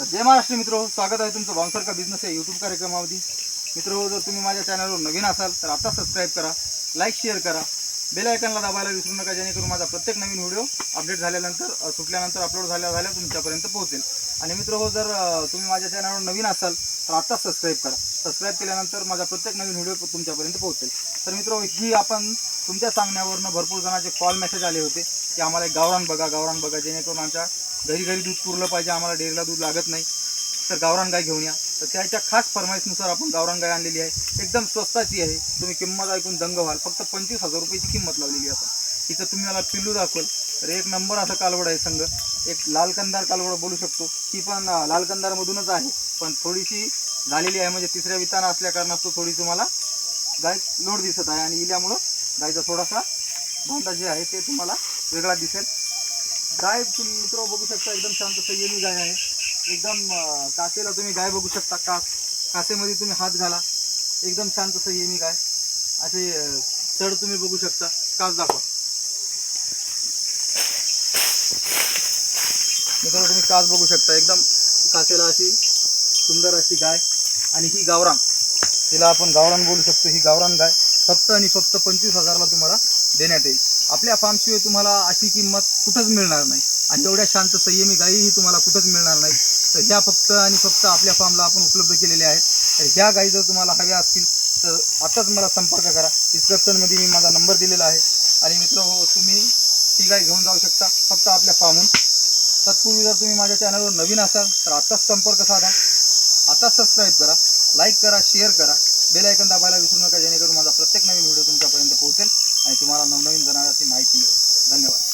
तर जय महाराष्ट्र मित्र स्वागत आहे तुमचं बाउन्सर बिझनेस या यूट्यूब कार्यक्रमामध्ये. मित्र जर तुम्ही माझ्या चॅनलवर नवीन असाल तर आता सबस्क्राईब करा लाईक शेअर करा. बेल आयकनला दाबायला विसरू नका जेणेकरून माझा प्रत्येक नवीन व्हिडिओ अपडेट झाल्यानंतर सुटल्यानंतर अपलोड झाल्या झाल्या तुमच्यापर्यंत पोहोचेल. आणि मित्र हो जर तुम्ही माझ्या चॅनलवर नवीन असाल तर आत्ताच सबस्क्राईब करा. सबस्क्राईब केल्यानंतर माझा प्रत्येक नवीन व्हिडिओ तुमच्यापर्यंत पोहोचेल. तर मित्र ही आपण तुमच्या सांगण्यावरनं भरपूर जणांचे कॉल मेसेज आले होते की आम्हाला एक गावरान बघा गावरान बघा जेणेकरून आमच्या घरी घरी दूध पुरलं पाहिजे आम्हाला डेअरीला दूध लागत नाही. तर गावरान गाय घेऊन या. तर त्याच्या खास फरमाईशनुसार आपण गावरान गाय आणलेली आहे. एकदम स्वस्ताची आहे. तुम्ही किंमत ऐकून दंग व्हाल. फक्त पंचवीस हजार रुपयाची किंमत लावलेली आहे आपण. तिचं तुम्ही मला पिल्लू दाखवल. तर एक नंबर असं कालवड आहे संघ. एक लाल कंदार कालवड बोलू शकतो. ही पण लाल कंदारमधूनच आहे. पण थोडीशी झालेली आहे. म्हणजे तिसऱ्या विताना असल्या कारणास्तव थोडी तुम्हाला गाय लोड दिसत आहे. आणि इल्यामुळं गायचा थोडासा भांडा जे आहे ते तुम्हाला वेगळा दिसेल. गाय तुम्ही मित्र बघू शकता एकदम शांत संयमी गाय आहे. एकदम अं, कासेला तुम्ही गाय बघू शकता कास कासेमध्ये तुम्ही हात घाला. एकदम शांत संयमी गाय. असे अं, चढ तुम्ही बघू शकता. कास दाखवा. मित्र तुम्ही कास बघू शकता. एकदम कासेला अशी सुंदर अशी गाय आणि ही गावरान. तिला आपण गावरान बोलू शकतो. ही गावरान गाय फक्त आणि फक्त पंचवीस हजारला तुम्हाला देण्यात येईल. आपल्या फार्मशिवाय तुम्हाला अशी किंमत कुठंच मिळणार नाही. आणि एवढ्या शांत संयमी गायीही तुम्हाला कुठंच मिळणार नाही. तर ह्या फक्त आणि फक्त आपल्या फार्मला आपण उपलब्ध केलेल्या आहेत. तर ह्या गायी जर तुम्हाला हव्या असतील तर आताच मला संपर्क करा. डिस्क्रिप्शनमध्ये मी माझा नंबर दिलेला आहे. आणि मित्र हो तुम्ही ती गाय घेऊन जाऊ शकता फक्त आपल्या फार्महून तत्पूर्वी जर तुम्ही माझ्या चॅनलवर नवीन असाल तर आत्ताच संपर्क साधा. आत्ताच सबस्क्राईब करा. लाईक करा शेअर करा. बेल आयकन दाबायला विसरू नका जेणेकरून माझा प्रत्येक नवीन व्हिडिओ तुमच्यापर्यंत पोहोचेल. धन्यवाद